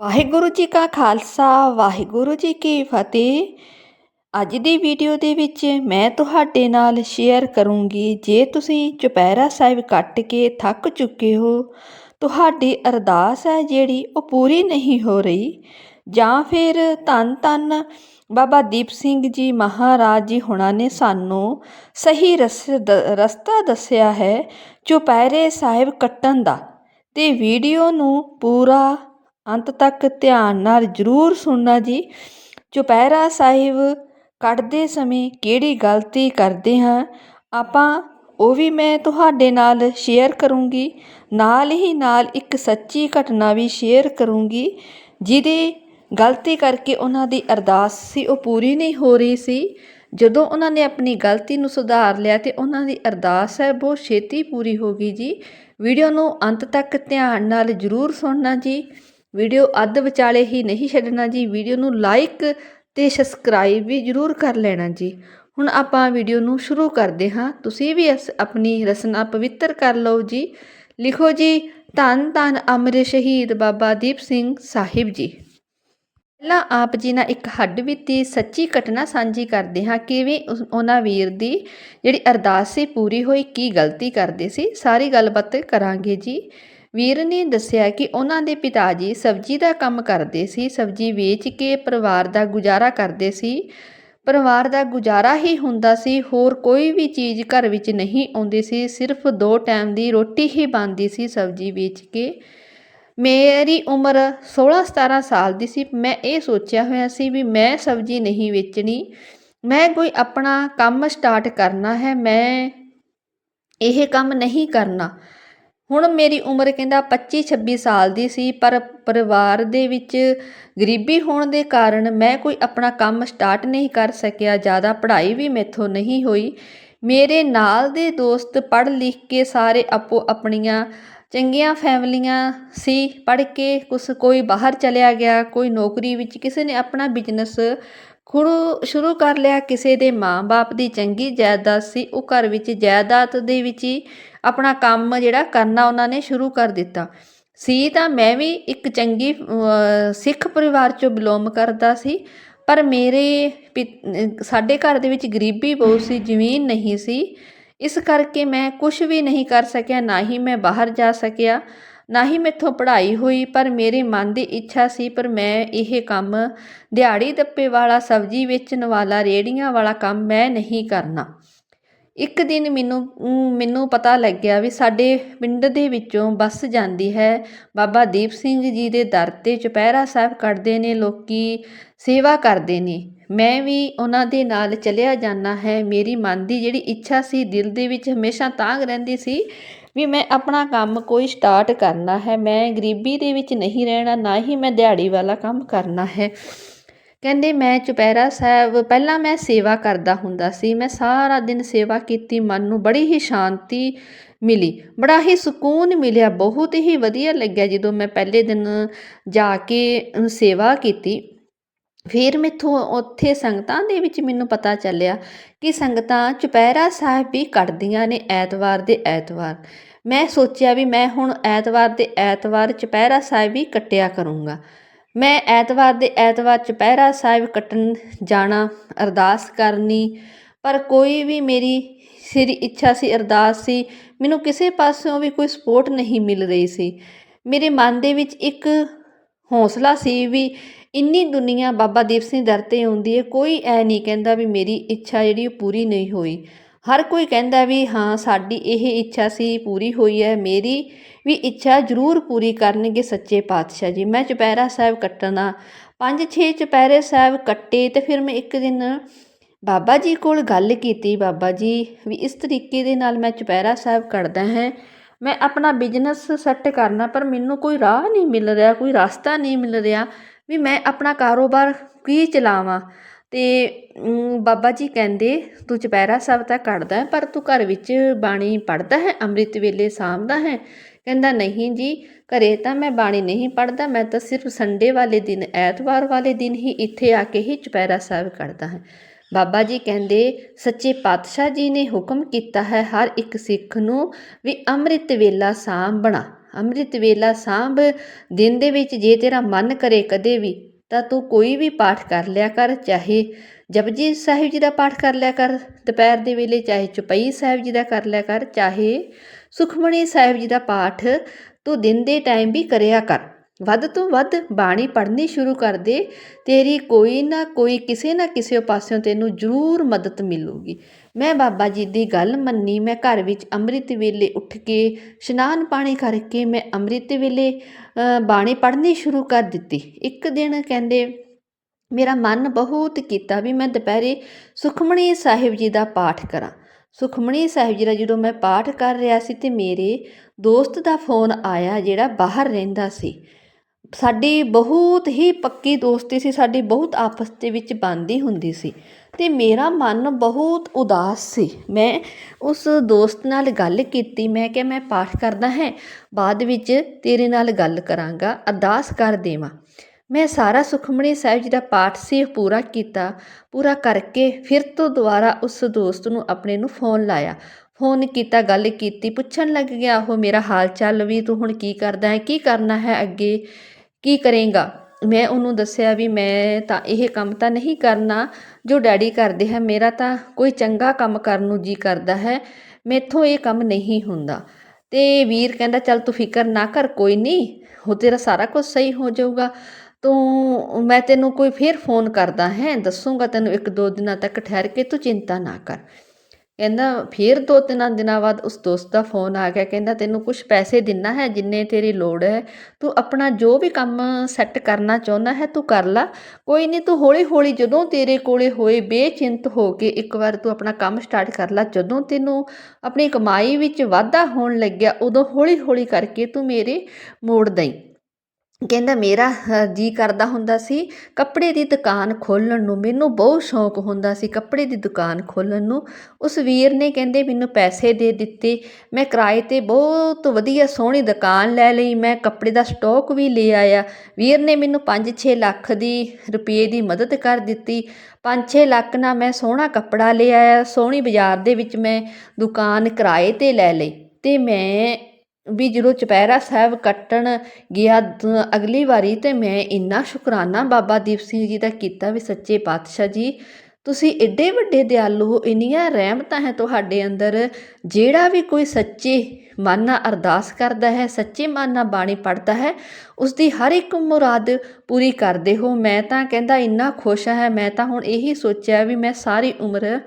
ਵਾਹਿਗੁਰੂ ਜੀ ਕਾ ਖਾਲਸਾ, ਵਾਹਿਗੁਰੂ ਜੀ ਕੀ ਫਤਿਹ। ਅੱਜ ਦੀ ਵੀਡੀਓ ਦੇ ਵਿੱਚ ਮੈਂ ਤੁਹਾਡੇ ਨਾਲ ਸ਼ੇਅਰ ਕਰੂੰਗੀ, ਜੇ ਤੁਸੀਂ ਚੁਪਹਿਰਾ ਸਾਹਿਬ ਕੱਟ ਕੇ ਥੱਕ ਚੁੱਕੇ ਹੋ, ਤੁਹਾਡੀ ਅਰਦਾਸ ਹੈ ਜਿਹੜੀ ਉਹ ਪੂਰੀ ਨਹੀਂ ਹੋ ਰਹੀ। ਜਾਂ ਫਿਰ ਧੰਨ ਧੰਨ ਬਾਬਾ ਦੀਪ ਸਿੰਘ ਜੀ ਮਹਾਰਾਜ ਜੀ ਹੁਣਾਂ ਨੇ ਸਾਨੂੰ ਸਹੀ ਰਸਤਾ ਦੱਸਿਆ ਹੈ ਚੁਪਹਿਰੇ ਸਾਹਿਬ ਕੱਟਣ ਦਾ। ਤੇ ਵੀਡੀਓ ਨੂੰ ਪੂਰਾ ਅੰਤ ਤੱਕ ਧਿਆਨ ਨਾਲ ਜ਼ਰੂਰ ਸੁਣਨਾ ਜੀ। ਚੁਪਹਿਰਾ ਸਾਹਿਬ ਕੱਢਦੇ ਸਮੇਂ ਕਿਹੜੀ ਗਲਤੀ ਕਰਦੇ ਹਾਂ? ਆਪਾਂ ਉਹ ਵੀ ਮੈਂ ਤੁਹਾਡੇ ਨਾਲ ਸ਼ੇਅਰ ਕਰੂੰਗੀ। ਨਾਲ ਹੀ ਨਾਲ ਇੱਕ ਸੱਚੀ ਘਟਨਾ ਵੀ ਸ਼ੇਅਰ ਕਰੂੰਗੀ, ਜਿਹਦੇ ਗਲਤੀ ਕਰਕੇ ਉਹਨਾਂ ਦੀ ਅਰਦਾਸ ਸੀ, ਉਹ ਪੂਰੀ ਨਹੀਂ ਹੋ ਰਹੀ ਸੀ। ਜਦੋਂ ਉਹਨਾਂ ਨੇ ਆਪਣੀ ਗਲਤੀ ਨੂੰ ਸੁਧਾਰ ਲਿਆ ਤੇ ਉਹਨਾਂ ਦੀ ਅਰਦਾਸ ਹੈ, ਬਹੁਤ ਛੇਤੀ ਪੂਰੀ ਹੋ ਗਈ ਜੀ। ਵੀਡੀਓ ਨੂੰ ਅੰਤ ਤੱਕ ਧਿਆਨ ਨਾਲ ਜ਼ਰੂਰ ਸੁਣਨਾ ਜੀ। ਵੀਡੀਓ ਅੱਧ ਵਿਚਾਲੇ ਹੀ ਨਹੀਂ ਛੱਡਣਾ ਜੀ। ਵੀਡੀਓ ਨੂੰ ਲਾਈਕ ਤੇ ਸਬਸਕ੍ਰਾਈਬ ਵੀ ਜ਼ਰੂਰ ਕਰ ਲੈਣਾ ਜੀ। ਹੁਣ ਆਪਾਂ ਵੀਡੀਓ ਨੂੰ ਸ਼ੁਰੂ ਕਰਦੇ ਹਾਂ। ਤੁਸੀਂ ਵੀ ਆਪਣੀ ਰਸਨਾ ਪਵਿੱਤਰ ਕਰ ਲਓ ਜੀ। ਲਿਖੋ ਜੀ, ਧੰਨ ਧੰਨ ਅਮਰ ਸ਼ਹੀਦ ਬਾਬਾ ਦੀਪ ਸਿੰਘ ਸਾਹਿਬ ਜੀ। ਪਹਿਲਾਂ ਆਪ ਜੀ ਨਾਲ ਇੱਕ ਹੱਡ ਬੀਤੀ ਸੱਚੀ ਘਟਨਾ ਸਾਂਝੀ ਕਰਦੇ ਹਾਂ। ਕਿਵੇਂ ਉਹਨਾਂ ਵੀਰ ਦੀ ਜਿਹੜੀ ਅਰਦਾਸ ਸੀ, ਪੂਰੀ ਹੋਈ, ਕੀ ਗਲਤੀ ਕਰਦੇ ਸੀ, ਸਾਰੀ ਗੱਲਬਾਤ ਕਰਾਂਗੇ ਜੀ। ਵੀਰ ਨੇ ਦੱਸਿਆ ਕਿ ਉਹਨਾਂ ਦੇ ਪਿਤਾ ਜੀ ਸਬਜ਼ੀ ਦਾ ਕੰਮ ਕਰਦੇ ਸੀ, ਸਬਜ਼ੀ ਵੇਚ ਕੇ ਪਰਿਵਾਰ ਦਾ ਗੁਜ਼ਾਰਾ ਕਰਦੇ ਸੀ। ਪਰਿਵਾਰ ਦਾ ਗੁਜ਼ਾਰਾ ਹੀ ਹੁੰਦਾ ਸੀ, ਹੋਰ ਕੋਈ ਵੀ ਚੀਜ਼ ਘਰ ਵਿੱਚ ਨਹੀਂ ਆਉਂਦੀ ਸੀ, ਸਿਰਫ ਦੋ ਟਾਈਮ ਦੀ ਰੋਟੀ ਹੀ ਬਣਦੀ ਸੀ ਸਬਜ਼ੀ ਵੇਚ ਕੇ। ਮੇਰੀ ਉਮਰ 16 17 ਸਾਲ ਦੀ ਸੀ, ਮੈਂ ਇਹ ਸੋਚਿਆ ਹੋਇਆ ਸੀ ਵੀ ਮੈਂ ਸਬਜ਼ੀ ਨਹੀਂ ਵੇਚਣੀ, ਮੈਂ ਕੋਈ ਆਪਣਾ ਕੰਮ ਸਟਾਰਟ ਕਰਨਾ ਹੈ, ਮੈਂ ਇਹ ਕੰਮ ਨਹੀਂ ਕਰਨਾ। ਹੁਣ ਮੇਰੀ ਉਮਰ ਕਹਿੰਦਾ 25 26 ਸਾਲ ਦੀ ਸੀ, ਪਰ ਪਰਿਵਾਰ ਦੇ ਵਿੱਚ ਗਰੀਬੀ ਹੋਣ ਦੇ ਕਾਰਨ ਮੈਂ ਕੋਈ ਆਪਣਾ ਕੰਮ ਸਟਾਰਟ ਨਹੀਂ ਕਰ ਸਕਿਆ, ਜ਼ਿਆਦਾ ਪੜ੍ਹਾਈ ਵੀ ਮੈਥੋਂ ਨਹੀਂ ਹੋਈ। ਮੇਰੇ ਨਾਲ ਦੇ ਦੋਸਤ ਪੜ੍ਹ ਲਿਖ ਕੇ ਸਾਰੇ ਆਪੋ ਆਪਣੀਆਂ ਚੰਗੀਆਂ ਫੈਮਲੀਆਂ ਸੀ, ਪੜ੍ਹ ਕੇ ਕੁਛ ਕੋਈ ਬਾਹਰ ਚਲਿਆ ਗਿਆ, ਕੋਈ ਨੌਕਰੀ ਵਿੱਚ, ਕਿਸੇ ਨੇ ਆਪਣਾ ਬਿਜ਼ਨਸ ਖੁਰੂ ਸ਼ੁਰੂ ਕਰ ਲਿਆ ਕਿਸੇ ਦੇ ਮਾਂ-ਬਾਪ ਦੀ ਚੰਗੀ ਜਾਇਦਾਦ ਸੀ, ਉਹ ਘਰ ਵਿੱਚ ਜਾਇਦਾਦ ਦੇ ਵਿੱਚ ਹੀ ਆਪਣਾ ਕੰਮ ਜਿਹੜਾ ਕਰਨਾ ਉਹਨਾਂ ਨੇ ਸ਼ੁਰੂ ਕਰ ਦਿੱਤਾ। ਸੀ ਤਾਂ ਮੈਂ ਵੀ ਇੱਕ ਚੰਗੀ ਸਿੱਖ ਪਰਿਵਾਰ ਚੋਂ ਬਿਲੋਂਗ ਕਰਦਾ ਸੀ, ਪਰ ਮੇਰੇ ਸਾਡੇ ਘਰ ਦੇ ਵਿੱਚ ਗਰੀਬੀ ਬਹੁਤ ਸੀ, ਜ਼ਮੀਨ ਨਹੀਂ ਸੀ। ਇਸ ਕਰਕੇ ਮੈਂ ਕੁਝ ਵੀ ਨਹੀਂ ਕਰ ਸਕਿਆ, ਨਾ ਹੀ ਮੈਂ ਬਾਹਰ ਜਾ ਸਕਿਆ। ਨਾ ਹੀ ਮੈਥੋਂ ਪੜ੍ਹਾਈ ਹੋਈ, ਪਰ ਮੇਰੇ ਮਨ ਦੀ ਇੱਛਾ ਸੀ, ਪਰ ਮੈਂ ਇਹ ਕੰਮ ਦਿਹਾੜੀ ਦੱਪੇ ਵਾਲਾ, ਸਬਜ਼ੀ ਵੇਚਣ ਵਾਲਾ ਰੇੜੀਆਂ ਵਾਲਾ ਕੰਮ ਮੈਂ ਨਹੀਂ ਕਰਨਾ। ਇੱਕ ਦਿਨ ਮੈਨੂੰ ਮੈਨੂੰ ਪਤਾ ਲੱਗਿਆ ਵੀ ਸਾਡੇ ਪਿੰਡ ਦੇ ਵਿੱਚੋਂ ਬੱਸ ਜਾਂਦੀ ਹੈ। ਬਾਬਾ ਦੀਪ ਸਿੰਘ ਜੀ ਦੇ ਦਰ 'ਤੇ ਚੁਪਹਿਰਾ ਸਾਹਿਬ ਕੱਢਦੇ ਨੇ, ਲੋਕੀ ਸੇਵਾ ਕਰਦੇ ਨੇ। ਮੈਂ ਵੀ ਉਹਨਾਂ ਦੇ ਨਾਲ ਚਲਿਆ ਜਾਣਾ ਹੈ। ਮੇਰੀ ਮਨ ਦੀ ਜਿਹੜੀ ਇੱਛਾ ਸੀ, ਦਿਲ ਦੇ ਵਿੱਚ ਹਮੇਸ਼ਾ ਤਾਂਗ ਰਹਿੰਦੀ ਸੀ ਵੀ ਮੈਂ ਆਪਣਾ ਕੰਮ ਕੋਈ ਸਟਾਰਟ ਕਰਨਾ ਹੈ, ਮੈਂ ਗਰੀਬੀ ਦੇ ਵਿੱਚ ਨਹੀਂ ਰਹਿਣਾ, ਨਾ ਹੀ ਮੈਂ ਦਿਹਾੜੀ ਵਾਲਾ ਕੰਮ ਕਰਨਾ ਹੈ। ਕਹਿੰਦੇ ਮੈਂ ਚੁਪਹਿਰਾ ਸਾਹਿਬ, ਪਹਿਲਾਂ ਮੈਂ ਸੇਵਾ ਕਰਦਾ ਹੁੰਦਾ ਸੀ, ਮੈਂ ਸਾਰਾ ਦਿਨ ਸੇਵਾ ਕੀਤੀ, ਮਨ ਨੂੰ ਬੜੀ ਹੀ ਸ਼ਾਂਤੀ ਮਿਲੀ, ਬੜਾ ਹੀ ਸਕੂਨ ਮਿਲਿਆ, ਬਹੁਤ ਹੀ ਵਧੀਆ ਲੱਗਿਆ ਜਦੋਂ ਮੈਂ ਪਹਿਲੇ ਦਿਨ ਜਾ ਕੇ ਸੇਵਾ ਕੀਤੀ। ਫਿਰ ਮੈਥੋਂ ਉੱਥੇ ਸੰਗਤਾਂ ਦੇ ਵਿੱਚ ਮੈਨੂੰ ਪਤਾ ਚੱਲਿਆ ਕਿ ਸੰਗਤਾਂ ਚੁਪਹਿਰਾ ਸਾਹਿਬ ਵੀ ਕੱਢਦੀਆਂ ਨੇ ਐਤਵਾਰ ਦੇ ਐਤਵਾਰ। ਮੈਂ ਸੋਚਿਆ ਵੀ ਮੈਂ ਹੁਣ ਐਤਵਾਰ ਦੇ ਐਤਵਾਰ ਚੁਪਹਿਰਾ ਸਾਹਿਬ ਵੀ ਕੱਟਿਆ ਕਰੂੰਗਾ। ਮੈਂ ਐਤਵਾਰ ਦੇ ਐਤਵਾਰ ਚੁਪਹਿਰਾ ਸਾਹਿਬ ਕੱਟਣ ਜਾਣਾ ਅਰਦਾਸ ਕਰਨੀ, ਪਰ ਕੋਈ ਵੀ ਮੇਰੀ ਸਿਰ ਇੱਛਾ ਸੀ, ਅਰਦਾਸ ਸੀ, ਮੈਨੂੰ ਕਿਸੇ ਪਾਸਿਓਂ ਵੀ ਕੋਈ ਸਪੋਰਟ ਨਹੀਂ ਮਿਲ ਰਹੀ ਸੀ। ਮੇਰੇ ਮਨ ਦੇ ਵਿੱਚ ਇੱਕ ਹੌਸਲਾ ਸੀ ਵੀ ਇੰਨੀ ਦੁਨੀਆ ਬਾਬਾ ਦੀਪ ਸਿੰਘ ਦਰ 'ਤੇ ਆਉਂਦੀ ਹੈ, ਕੋਈ ਐ ਨਹੀਂ ਕਹਿੰਦਾ ਵੀ ਮੇਰੀ ਇੱਛਾ ਜਿਹੜੀ ਪੂਰੀ ਨਹੀਂ ਹੋਈ। ਹਰ ਕੋਈ ਕਹਿੰਦਾ ਵੀ ਹਾਂ, ਸਾਡੀ ਇਹ ਇੱਛਾ ਸੀ ਪੂਰੀ ਹੋਈ ਹੈ, ਮੇਰੀ ਵੀ ਇੱਛਾ ਜ਼ਰੂਰ ਪੂਰੀ ਕਰਨਗੇ ਸੱਚੇ ਪਾਤਸ਼ਾਹ ਜੀ। ਮੈਂ ਚੁਪਹਿਰਾ ਸਾਹਿਬ ਕੱਟਣਾ, ਪੰਜ ਛੇ ਚੁਪਹਿਰੇ ਸਾਹਿਬ ਕੱਟੇ ਤੇ ਫਿਰ ਮੈਂ ਇੱਕ ਦਿਨ ਬਾਬਾ ਜੀ ਕੋਲ ਗੱਲ ਕੀਤੀ, ਬਾਬਾ ਜੀ ਵੀ ਇਸ ਤਰੀਕੇ ਦੇ ਨਾਲ ਮੈਂ ਚੁਪਹਿਰਾ ਸਾਹਿਬ ਕੱਟਦਾ ਹੈ। ਮੈਂ ਆਪਣਾ ਬਿਜ਼ਨਸ ਸੈੱਟ ਕਰਨਾ, ਪਰ ਮੈਨੂੰ ਕੋਈ ਰਾਹ ਨਹੀਂ ਮਿਲ ਰਿਹਾ, ਕੋਈ ਰਸਤਾ ਨਹੀਂ ਮਿਲ ਰਿਹਾ ਵੀ ਮੈਂ ਆਪਣਾ ਕਾਰੋਬਾਰ ਕੀ ਚਲਾਵਾਂ। ਅਤੇ ਬਾਬਾ ਜੀ ਕਹਿੰਦੇ, ਤੂੰ ਚੁਪਹਿਰਾ ਸਾਹਿਬ ਤਾਂ ਕੱਢਦਾ, ਪਰ ਤੂੰ ਘਰ ਵਿੱਚ ਬਾਣੀ ਪੜ੍ਹਦਾ ਹੈ, ਅੰਮ੍ਰਿਤ ਵੇਲੇ ਸਾਂਭਦਾ ਹੈ। ਕਹਿੰਦਾ, ਨਹੀਂ ਜੀ, ਘਰੇ ਤਾਂ ਮੈਂ ਬਾਣੀ ਨਹੀਂ ਪੜ੍ਹਦਾ, ਮੈਂ ਤਾਂ ਸਿਰਫ ਸੰਡੇ ਵਾਲੇ ਦਿਨ, ਐਤਵਾਰ ਵਾਲੇ ਦਿਨ ਹੀ ਇੱਥੇ ਆ ਕੇ ਹੀ ਚੁਪਹਿਰਾ ਸਾਹਿਬ ਕੱਢਦਾ ਹਾਂ। ਬਾਬਾ ਜੀ ਕਹਿੰਦੇ, ਸੱਚੇ ਪਾਤਸ਼ਾਹ ਜੀ ਨੇ ਹੁਕਮ ਕੀਤਾ ਹੈ ਹਰ ਇੱਕ ਸਿੱਖ ਨੂੰ ਵੀ ਅੰਮ੍ਰਿਤ ਵੇਲਾ ਸਾਂਭਣਾ ਅੰਮ੍ਰਿਤ ਵੇਲਾ ਸਾਂਭ ਦਿਨ ਦੇ ਵਿੱਚ ਜੇ ਤੇਰਾ ਮਨ ਕਰੇ ਕਦੇ ਵੀ, ਤਾਂ ਤੂੰ ਕੋਈ ਵੀ ਪਾਠ ਕਰ ਲਿਆ ਕਰ, ਚਾਹੇ ਜਪਜੀ ਸਾਹਿਬ ਜੀ ਦਾ ਪਾਠ ਕਰ ਲਿਆ ਕਰ, ਦੁਪਹਿਰ ਦੇ ਵੇਲੇ ਚਾਹੇ ਚੁਪਈ ਸਾਹਿਬ ਜੀ ਦਾ ਕਰ ਲਿਆ ਕਰ, ਚਾਹੇ ਸੁਖਮਣੀ ਸਾਹਿਬ ਜੀ ਦਾ ਪਾਠ ਤੂੰ ਦਿਨ ਦੇ ਟਾਈਮ ਵੀ ਕਰਿਆ ਕਰ। ਵੱਧ ਤੋਂ ਵੱਧ ਬਾਣੀ ਪੜ੍ਹਨੀ ਸ਼ੁਰੂ ਕਰ ਦੇ, ਤੇਰੀ ਕੋਈ ਨਾ ਕੋਈ, ਕਿਸੇ ਨਾ ਕਿਸੇ ਪਾਸਿਓਂ ਤੈਨੂੰ ਜ਼ਰੂਰ ਮਦਦ ਮਿਲੂਗੀ। ਮੈਂ ਬਾਬਾ ਜੀ ਦੀ ਗੱਲ ਮੰਨੀ, ਮੈਂ ਘਰ ਵਿੱਚ ਅੰਮ੍ਰਿਤ ਵੇਲੇ ਉੱਠ ਕੇ ਇਸ਼ਨਾਨ ਪਾਣੀ ਕਰਕੇ ਮੈਂ ਅੰਮ੍ਰਿਤ ਵੇਲੇ ਬਾਣੀ ਪੜ੍ਹਨੀ ਸ਼ੁਰੂ ਕਰ ਦਿੱਤੀ। ਇੱਕ ਦਿਨ ਕਹਿੰਦੇ, ਮੇਰਾ ਮਨ ਬਹੁਤ ਕੀਤਾ ਵੀ ਮੈਂ ਦੁਪਹਿਰੇ ਸੁਖਮਣੀ ਸਾਹਿਬ ਜੀ ਦਾ ਪਾਠ ਕਰਾਂ। ਸੁਖਮਣੀ ਸਾਹਿਬ ਜੀ ਦਾ ਜਦੋਂ ਮੈਂ ਪਾਠ ਕਰ ਰਿਹਾ ਸੀ ਤੇ ਮੇਰੇ ਦੋਸਤ ਦਾ ਫੋਨ ਆਇਆ ਜਿਹੜਾ ਬਾਹਰ ਰਹਿੰਦਾ ਸੀ। ਸਾਡੀ ਬਹੁਤ ਹੀ ਪੱਕੀ ਦੋਸਤੀ ਸੀ, ਸਾਡੀ ਬਹੁਤ ਆਪਸ ਦੇ ਵਿੱਚ ਬਣਦੀ ਹੁੰਦੀ ਸੀ ਅਤੇ ਮੇਰਾ ਮਨ ਬਹੁਤ ਉਦਾਸ ਸੀ। ਮੈਂ ਉਸ ਦੋਸਤ ਨਾਲ ਗੱਲ ਕੀਤੀ, ਮੈਂ ਕਿਹਾ, ਮੈਂ ਪਾਠ ਕਰਦਾ ਹੈ, ਬਾਅਦ ਵਿੱਚ ਤੇਰੇ ਨਾਲ ਗੱਲ ਕਰਾਂਗਾ, ਅਰਦਾਸ ਕਰ ਦੇਵਾਂ। ਮੈਂ ਸਾਰਾ ਸੁਖਮਣੀ ਸਾਹਿਬ ਜੀ ਦਾ ਪਾਠ ਸੀ, ਉਹ ਪੂਰਾ ਕੀਤਾ, ਪੂਰਾ ਕਰਕੇ ਫਿਰ ਤੋਂ ਦੁਬਾਰਾ ਉਸ ਦੋਸਤ ਨੂੰ ਆਪਣੇ ਨੂੰ ਫੋਨ ਲਾਇਆ। ਫੋਨ ਕੀਤਾ, ਗੱਲ ਕੀਤੀ, ਪੁੱਛਣ ਲੱਗ ਗਿਆ, ਉਹ ਮੇਰਾ ਹਾਲ ਚਾਲ ਵੀ ਤੂੰ ਹੁਣ ਕੀ ਕਰਦਾ ਹੈ, ਕੀ ਕਰਨਾ ਹੈ ਅੱਗੇ? ਕੀ ਕਰੇਗਾ? ਮੈਂ ਉਹਨੂੰ ਦੱਸਿਆ ਵੀ ਮੈਂ ਤਾਂ ਇਹ ਕੰਮ ਤਾਂ ਨਹੀਂ ਕਰਨਾ ਜੋ ਡੈਡੀ ਕਰਦੇ ਹੈ, ਮੇਰਾ ਤਾਂ ਕੋਈ ਚੰਗਾ ਕੰਮ ਕਰਨ ਨੂੰ ਜੀ ਕਰਦਾ ਹੈ, ਮੈਥੋਂ ਇਹ ਕੰਮ ਨਹੀਂ ਹੁੰਦਾ। ਤੇ ਵੀਰ ਕਹਿੰਦਾ, ਚੱਲ ਤੂੰ ਫਿਕਰ ਨਾ ਕਰ, ਕੋਈ ਨਹੀਂ ਹੋ ਤੇਰਾ ਸਾਰਾ ਕੁਝ ਸਹੀ ਹੋ ਜਾਊਗਾ। ਤੂੰ, ਮੈਂ ਤੈਨੂੰ ਕੋਈ ਫੇਰ ਫੋਨ ਕਰਦਾ ਹੈ, ਦੱਸੂਗਾ ਤੈਨੂੰ ਇੱਕ ਦੋ ਦਿਨਾਂ ਤੱਕ, ਠਹਿਰ ਕੇ ਤੂੰ ਚਿੰਤਾ ਨਾ ਕਰ। ਕਹਿੰਦਾ ਫਿਰ ਦੋ ਤਿੰਨ ਦਿਨਾਂ ਬਾਅਦ ਉਸ ਦੋਸਤ ਦਾ ਫੋਨ ਆ ਗਿਆ, ਕਹਿੰਦਾ ਤੈਨੂੰ ਕੁਝ ਪੈਸੇ ਦਿੰਨਾ ਹੈ ਜਿੰਨੇ ਤੇਰੀ ਲੋੜ ਹੈ, ਤੂੰ ਆਪਣਾ ਜੋ ਵੀ ਕੰਮ ਸੈੱਟ ਕਰਨਾ ਚਾਹੁੰਦਾ ਹੈ ਤੂੰ ਕਰ ਲੈ, ਕੋਈ ਨਹੀਂ ਤੂੰ ਹੌਲੀ ਹੌਲੀ ਜਦੋਂ ਤੇਰੇ ਕੋਲੇ ਹੋਏ ਬੇਚਿੰਤ ਹੋ ਕੇ ਇੱਕ ਵਾਰ ਤੂੰ ਆਪਣਾ ਕੰਮ ਸਟਾਰਟ ਕਰ ਲੈ, ਜਦੋਂ ਤੈਨੂੰ ਆਪਣੀ ਕਮਾਈ ਵਿੱਚ ਵਾਧਾ ਹੋਣ ਲੱਗਿਆ ਉਦੋਂ ਹੌਲੀ ਹੌਲੀ ਕਰਕੇ ਤੂੰ ਮੇਰੇ ਮੋੜ ਦਈ। ਕਹਿੰਦਾ, ਮੇਰਾ ਜੀ ਕਰਦਾ ਹੁੰਦਾ ਸੀ ਕੱਪੜੇ ਦੀ ਦੁਕਾਨ ਖੋਲ੍ਹਣ ਨੂੰ। ਮੈਨੂੰ ਬਹੁਤ ਸ਼ੌਂਕ ਹੁੰਦਾ ਸੀ ਕੱਪੜੇ ਦੀ ਦੁਕਾਨ ਖੋਲ੍ਹਣ ਨੂੰ। ਉਸ ਵੀਰ ਨੇ ਕਹਿੰਦੇ, ਮੈਨੂੰ ਪੈਸੇ ਦੇ ਦਿੱਤੇ। ਮੈਂ ਕਿਰਾਏ ਤੇ ਬਹੁਤ ਵਧੀਆ ਸੋਹਣੀ ਦੁਕਾਨ ਲੈ ਲਈ। ਮੈਂ ਕੱਪੜੇ ਦਾ ਸਟਾਕ ਵੀ ਲੈ ਆਇਆ। ਵੀਰ ਨੇ ਮੈਨੂੰ 5-6 ਲੱਖ ਦੀ ਰੁਪਏ ਦੀ ਮਦਦ ਕਰ ਦਿੱਤੀ। 5-6 ਲੱਖ ਨਾਲ ਮੈਂ ਸੋਹਣਾ ਕੱਪੜਾ ਲੈ ਆਇਆ। ਸੋਹਣੀ ਬਾਜ਼ਾਰ ਦੇ ਵਿੱਚ ਮੈਂ ਦੁਕਾਨ ਕਿਰਾਏ ਤੇ ਲੈ ਲਈ ਤੇ ਮੈਂ ਵੀ ਜਦੋਂ ਚੁਪਹਿਰਾ ਸਾਹਿਬ ਕੱਟਣ ਗਿਆ ਅਗਲੀ ਵਾਰੀ ਤੇ ਮੈਂ ਇੰਨਾ ਸ਼ੁਕਰਾਨਾ ਬਾਬਾ ਦੀਪ ਸਿੰਘ ਜੀ ਦਾ ਕੀਤਾ ਵੀ ਸੱਚੇ ਪਾਤਸ਼ਾਹ ਜੀ। ਤੁਸੀਂ ਏਡੇ ਵੱਡੇ ਦਿਆਲੂ ਹੋ, ਇੰਨੀਆਂ ਰਹਿਮਤਾਂ ਹੈ ਤੁਹਾਡੇ ਅੰਦਰ। ਜਿਹੜਾ ਵੀ ਕੋਈ ਸੱਚੇ ਮਨ ਨਾਲ ਅਰਦਾਸ ਕਰਦਾ ਹੈ, ਸੱਚੇ ਮਨ ਨਾਲ ਬਾਣੀ ਪੜ੍ਹਦਾ ਹੈ ਉਸ ਦੀ ਹਰ ਇੱਕ ਮੁਰਾਦ ਪੂਰੀ ਕਰਦੇ ਹੋ। ਮੈਂ ਤਾਂ ਕਹਿੰਦਾ ਇੰਨਾ ਖੁਸ਼ ਹਾਂ, ਮੈਂ ਤਾਂ ਹੁਣ ਇਹੀ ਸੋਚਿਆ ਵੀ ਮੈਂ ਸਾਰੀ ਉਮਰ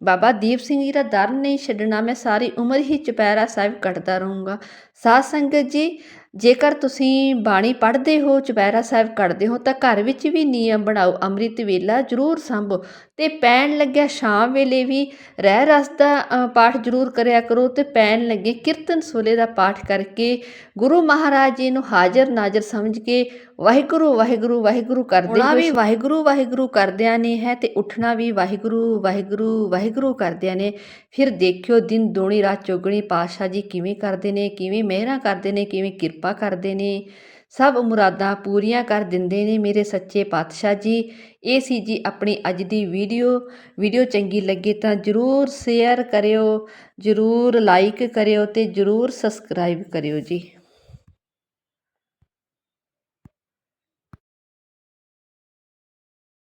ਬਾਬਾ ਦੀਪ ਸਿੰਘ ਜੀ ਦਾ ਦਰ ਨਹੀਂ ਛੱਡਣਾ, ਮੈਂ ਸਾਰੀ ਉਮਰ ਹੀ ਚੁਪਹਿਰਾ ਸਾਹਿਬ ਕੱਟਦਾ ਰਹੂੰਗਾ। ਸਾਧ ਸੰਗਤ ਜੀ ਜੇਕਰ ਤੁਸੀਂ ਬਾਣੀ ਪੜ੍ਹਦੇ ਹੋ ਚੁਪਹਿਰਾ ਸਾਹਿਬ ਕੱਢਦੇ ਹੋ ਤਾਂ ਘਰ ਵਿੱਚ ਵੀ ਨਿਯਮ ਬਣਾਓ ਅੰਮ੍ਰਿਤ ਵੇਲਾ ਜ਼ਰੂਰ ਸੰਭੋ ਤੇ ਪੈਣ ਲੱਗਿਆ ਸ਼ਾਮ ਵੇਲੇ ਵੀ ਰਹਿ ਰਸ ਦਾ ਪਾਠ ਜ਼ਰੂਰ ਕਰਿਆ ਕਰੋ ਤੇ ਪੈਣ ਲੱਗੇ ਕੀਰਤਨ ਸੋਲੇ ਦਾ ਪਾਠ ਕਰਕੇ ਗੁਰੂ ਮਹਾਰਾਜ ਜੀ ਨੂੰ ਹਾਜ਼ਰ ਨਾਜ਼ਰ ਸਮਝ ਕੇ ਵਾਹਿਗੁਰੂ ਵਾਹਿਗੁਰੂ ਵਾਹਿਗੁਰੂ ਕਰਦੇ ਹੋਏ ਵੀ ਵਾਹਿਗੁਰੂ ਵਾਹਿਗੁਰੂ ਕਰਦਿਆਂ ਨੇ ਹੈ ਤੇ ਉੱਠਣਾ ਵੀ ਵਾਹਿਗੁਰੂ ਵਾਹਿਗੁਰੂ ਵਾਹਿਗੁਰੂ ਕਰਦਿਆਂ ਨੇ। ਫਿਰ ਦੇਖਿਓ ਦਿਨ ਦੋਣੀ ਰਾਤ ਚੌਗਣੀ ਪਾਤਸ਼ਾਹ ਜੀ ਕਿਵੇਂ ਕਰਦੇ ਨੇ ਕਿਵੇਂ ਮਿਹਰਾਂ ਕਰਦੇ ਨੇ, ਕਿਵੇਂ ਕਿਰਪਾ ਕਰਦੇ ਨੇ। ਸਭ ਮੁਰਾਦਾਂ ਪੂਰੀਆਂ ਕਰ ਦਿੰਦੇ ਨੇ ਮੇਰੇ ਸੱਚੇ ਪਾਤਸ਼ਾਹ ਜੀ। ਇਹ ਸੀ ਜੀ ਆਪਣੀ ਅੱਜ ਦੀ ਵੀਡੀਓ। ਵੀਡੀਓ ਚੰਗੀ ਲੱਗੇ ਤਾਂ ਜਰੂਰ ਸ਼ੇਅਰ ਕਰਿਓ, ਜਰੂਰ ਲਾਈਕ ਕਰਿਓ ਤੇ ਜਰੂਰ ਸਬਸਕ੍ਰਾਈਬ ਕਰਿਓ ਜੀ।